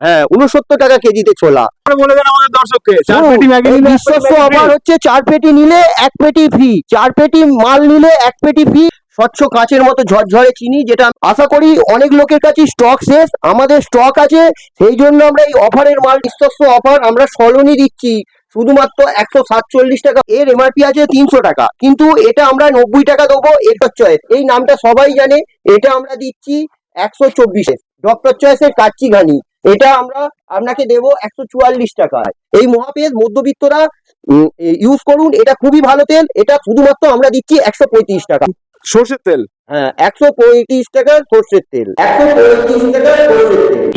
হ্যাঁ উনসত্তর টাকা কেজিতে ছোলা। বলে দেন আমাদের দর্শককে চার পেটি বিশ্বস্ত অফার হচ্ছে চার পেটি নিলে এক পেটি ফ্রি চার পেটি মাল নিলে এক পেটি ফ্রি স্বচ্ছ কাঁচের মতো ঝরঝরে চিনি যেটা আশা করি অনেক লোকের কাছে স্টক শেষ। আমাদের স্টক আছে সেই জন্য আমরা এই অফারের মাল বিশ্বস্ত অফার আমরা সলনি দিচ্ছি। শুধুমাত্র একশো সাতচল্লিশ টাকা। এর এমআরপি আছে তিনশো টাকা। কিন্তু এটা আমরা নব্বই টাকা দেবো এরপর চয়েস এই নামটা সবাই জানে এটা আমরা দিচ্ছি একশো চব্বিশে। ডক্টর চয়েসের কাচ্চি ঘানি। এটা আমরা আপনাকে দেবো একশো চুয়াল্লিশ টাকায়। এই মহাপেজ মধ্যবিত্তরা ইউজ করুন। এটা খুবই ভালো তেল। এটা শুধুমাত্র আমরা দিচ্ছি একশো পঁয়ত্রিশ টাকা। সর্ষের তেল? হ্যাঁ একশো পঁয়ত্রিশ টাকা সর্ষের তেল। একশো পঁয়ত্রিশ টাকা সর্ষের তেল।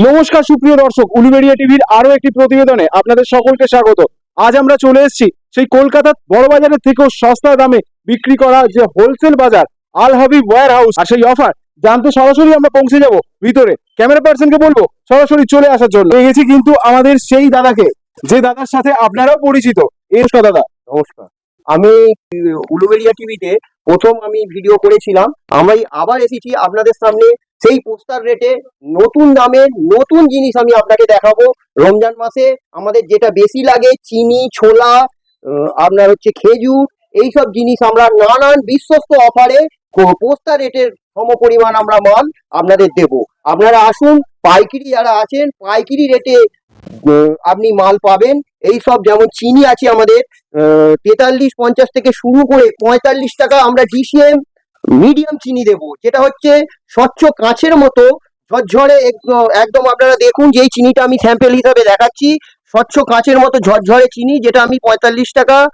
নমস্কার সুপ্রিয় দর্শক উলুবেড়িয়া টিভির আরও একটি প্রতিবেদনে আপনাদের সকলকে স্বাগত। আজ আমরা চলে এসেছি সেই কলকাতার বড় বাজারের থেকেও সস্তা দামে বিক্রি করা যে হোলসেল বাজার আল হাবিব ওয়ার হাউস আর সেই অফার জানতে সরাসরি আমরা পৌঁছে যাব ভিতরে। ক্যামেরা পার্সনকে বলব সরাসরি চলে আসার জন্য। গেছি কিন্তু আমাদের সেই দাদাকে। যে দাদার সাথে আপনারাও পরিচিত। এরকা দাদা। নমস্কার। আমি উম, উলুবেড়িয়া টিভিতে প্রথম আমি ভিডিও করেছিলাম। আমি আবার এসেছি আপনাদের সামনে সেই পোস্টার রেটে নতুন দামে নতুন জিনিস আমি আপনাকে দেখাবো। রমজান মাসে আমাদের যেটা বেশি লাগে চিনি ছোলা আপনার হচ্ছে খেজুর এইসব জিনিস আমরা নানান বিশ্বস্ত অফারে পোস্টার রেটের সম পরিমাণ আমরা মাল আপনাদের দেব। আপনারা আসুন, পাইকারি যারা আছেন, পাইকারি রেটে আপনি মাল পাবেন। এই সব যেমন চিনি আছে আমাদের তেতাল্লিশ, পঞ্চাশ থেকে শুরু করে পঁয়তাল্লিশ টাকা আমরা ডিসিএম মিডিয়াম চিনি দেব। যেটা হচ্ছে স্বচ্ছ কাঁচের মতো, ঝরঝরে এক- একদম আপনারা দেখুন যেই চিনিটা আমি স্যাম্পেল হিসাবে দেখাচ্ছি। স্বচ্ছ কাঁচের মতো ঝরঝরে চিনি, যেটা আমি পঁয়তাল্লিশ টাকা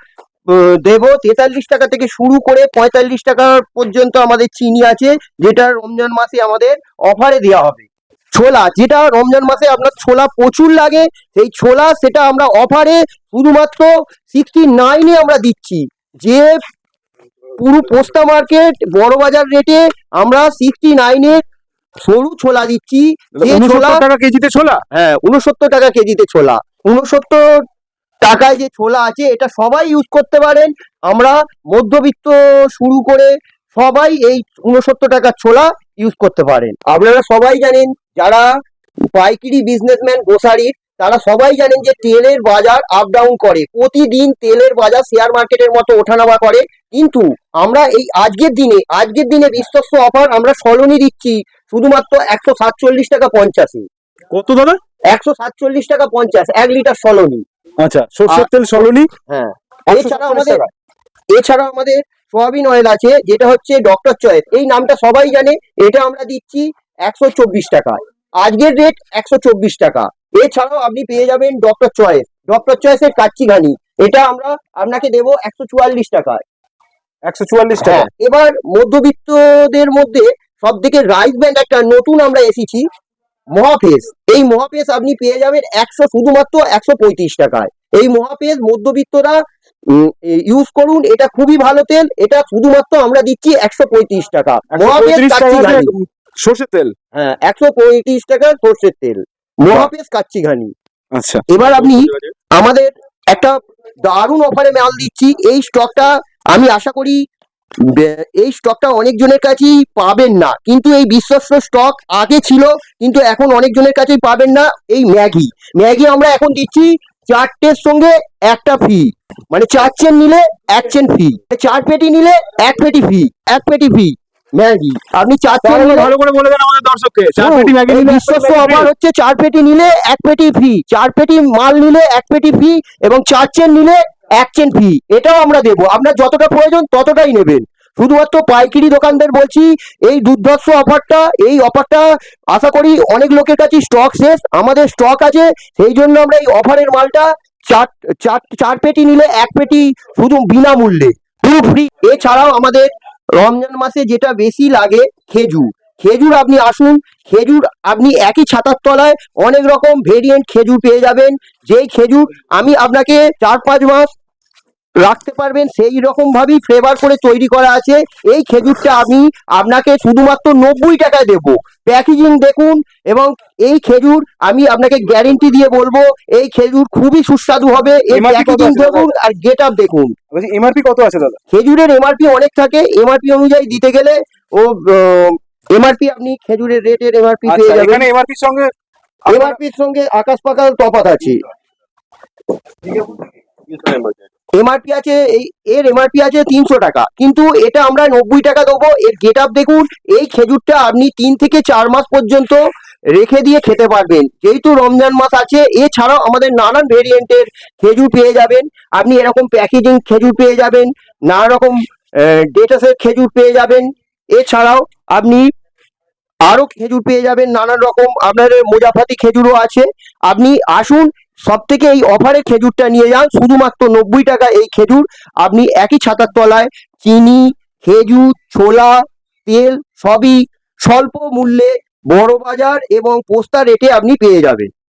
দেব। তেতাল্লিশ টাকা থেকে শুরু করে পঁয়তাল্লিশ টাকা পর্যন্ত আমাদের চিনি আছে যেটা রমজান মাসে আমাদের অফারে দেওয়া হবে। ছোলা যেটা রমজান মাসে আপনার ছোলা প্রচুর লাগে সেই ছোলা সেটা আমরা অফারে শুধুমাত্র সিক্সটি নাইনে আমরা দিচ্ছি। যে পুরো পোস্তা মার্কেট বড় বাজার রেটে আমরা সিক্সটি নাইনে সরু ছোলা দিচ্ছি। ছোলা টাকা কেজিতে ছোলা? হ্যাঁ উনসত্তর টাকা কেজিতে ছোলা। উনসত্তর টাকায় যে ছোলা আছে এটা সবাই ইউজ করতে পারেন। আমরা মধ্যবিত্ত শুরু করে সবাই এই উনসত্তর টাকার ছোলা ইউজ করতে পারেন। আপনারা সবাই জানেন যারা পাইকারি বিজনেসম্যান গোসারির তারা সবাই জানেন যে তেলের বাজার আপ ডাউন করে। প্রতিদিন তেলের বাজার শেয়ার মার্কেটের মতো ওঠানামা করে। কিন্তু আমরা এই আজকের দিনে আজকের দিনে বিশ্বস্ত অফার আমরা সলনি দিচ্ছি শুধুমাত্র একশো সাতচল্লিশ টাকা পঞ্চাশে। কত দাদা? একশো সাতচল্লিশ টাকা পঞ্চাশ এক লিটার সলনি। আচ্ছা সর্ষের তেল সলনি? হ্যাঁ একশো এছাড়া সাতচল্লিশ আমাদের টাকা। এছাড়া আমাদের সোয়াবিন অয়েল আছে যেটা হচ্ছে ডক্টর চয়েস এই নামটা সবাই জানে এটা আমরা দিচ্ছি একশো চব্বিশ টাকায় আজকের রেট একশো চব্বিশ টাকা। এছাড়াও আপনি পেয়ে যাবেন ডক্টর চয়েস ডক্টর চয়েসের কাচ্চি ঘানি এটা আমরা আপনাকে দেবো একশো চুয়াল্লিশ টাকায়। একশো চুয়াল্লিশ টাকা। হ্যাঁ এবার মধ্যবিত্তদের মধ্যে সব থেকে রাইস ব্যান্ড একটা নতুন আমরা এসেছি। মহাপেস এই মহাপেস আপনি পেয়ে যাবেন একশো শুধুমাত্র একশো পঁয়ত্রিশ টাকায়। এই মহাপেস মধ্যবিত্তরা ইউজ করুন এটা খুবই ভালো তেল এটা শুধুমাত্র আমরা দিচ্ছি একশো পঁয়ত্রিশ টাকা। মহাপেস 135 কাচ্চি ঘানি। সর্ষের তেল? হ্যাঁ একশো পঁয়ত্রিশ টাকা সর্ষের তেল। মহাপেস কাচ্চি ঘানি। আচ্ছা। এবার আপনি আমাদের একটা দারুণ অফারে মাল দিচ্ছি এই স্টকটা আমি আশা করি এই স্টকটা অনেকজনের কাছেই পাবেন না। কিন্তু এই বিশ্বস্ত স্টক আগে ছিল কিন্তু এখন অনেকজনের কাছেই পাবেন না এই ম্যাগি। ম্যাগি আমরা এখন দিচ্ছি চারটের সঙ্গে একটা ফি মানে চার চেন নিলে এক চেন ফি চার পেটি নিলে এক পেটি ফি এক পেটি ফি ম্যাগি। আপনি চার চেন ভালো করে বলে দেন আমাদের দর্শককে। চার পেটি ম্যাগি বিশ্বস্ত অফার হচ্ছে চার পেটি নিলে এক পেটি ফি চার পেটি মাল নিলে এক পেটি ফি এবং চার চেন নিলে এক ফি এটাও আমরা দেবো। আপনার যতটা প্রয়োজন ততটাই নেবেন। শুধুমাত্র পাইকারি দোকানদের বলছি, এই দুর্ধর্ষ অফারটা, এই অফারটা আশা করি অনেক লোকের কাছে স্টক শেষ, আমাদের স্টক আছে, সেই জন্য আমরা এই অফারের মালটা চার চার চার পেটি নিলে এক পেটি শুধু বিনামূল্যে, পুরো ফ্রি এছাড়াও আমাদের রমজান মাসে যেটা বেশি লাগে, খেজুর। খেজুর আপনি আসুন, খেজুর আপনি একই ছাতার তলায় অনেক রকম ভেরিয়েন্ট খেজুর পেয়ে যাবেন। যেই খেজুর আমি আপনাকে চার, পাঁচ মাস রাখতে পারবেন সেই রকম ভাবেই ফ্লেভার করে তৈরি করা আছে। এই খেজুরটা আমি আপনাকে শুধুমাত্র নব্বই টাকায় দেবো। প্যাকেজিং দেখুন এবং এই খেজুর আমি আপনাকে গ্যারেন্টি দিয়ে বলব এই খেজুর খুবই সুস্বাদু হবে। প্যাকেজিং দেখুন আর গেট আপ দেখুন। এমআরপি কত আছে দাদা? খেজুরের এমআরপি অনেক থাকে এমআরপি অনুযায়ী দিতে গেলে ও এমআরপি আপনি খেজুরের রেটের এমআরপি আচ্ছা পেয়ে যাবেন। এখানে এমআরপির সঙ্গে এমআরপির সঙ্গে আকাশ পাকাল তফাৎ আছে। এমআরপি আছে, এই, এর এমআরপি আছে তিনশো টাকা। কিন্তু এটা আমরা নব্বই টাকা দেবো। এর গেট আপ দেখুন, এই খেজুরটা আপনি তিন থেকে চার মাস পর্যন্ত রেখে দিয়ে খেতে পারবেন। যেহেতু রমজান মাস আছে, এছাড়াও আমাদের নানান ভেরিয়েন্টের খেজুর পেয়ে যাবেন। আপনি এরকম প্যাকেজিং খেজুর পেয়ে যাবেন নানা রকম ডেটাসের খেজুর পেয়ে যাবেন। এছাড়াও আপনি আরও খেজুর পেয়ে যাবেন নানান রকম আপনাদের মোজাফাতি খেজুরও আছে। আপনি আসুন সব থেকে এই অফারে খেজুরটা নিয়ে যান। শুধুমাত্র নব্বই টাকা এই খেজুর। আপনি একই ছাতার তলায় চিনি, খেজুর, ছোলা, তেল সবই স্বল্প মূল্যে বড় বাজার এবং পোস্তা রেটে আপনি পেয়ে যাবেন।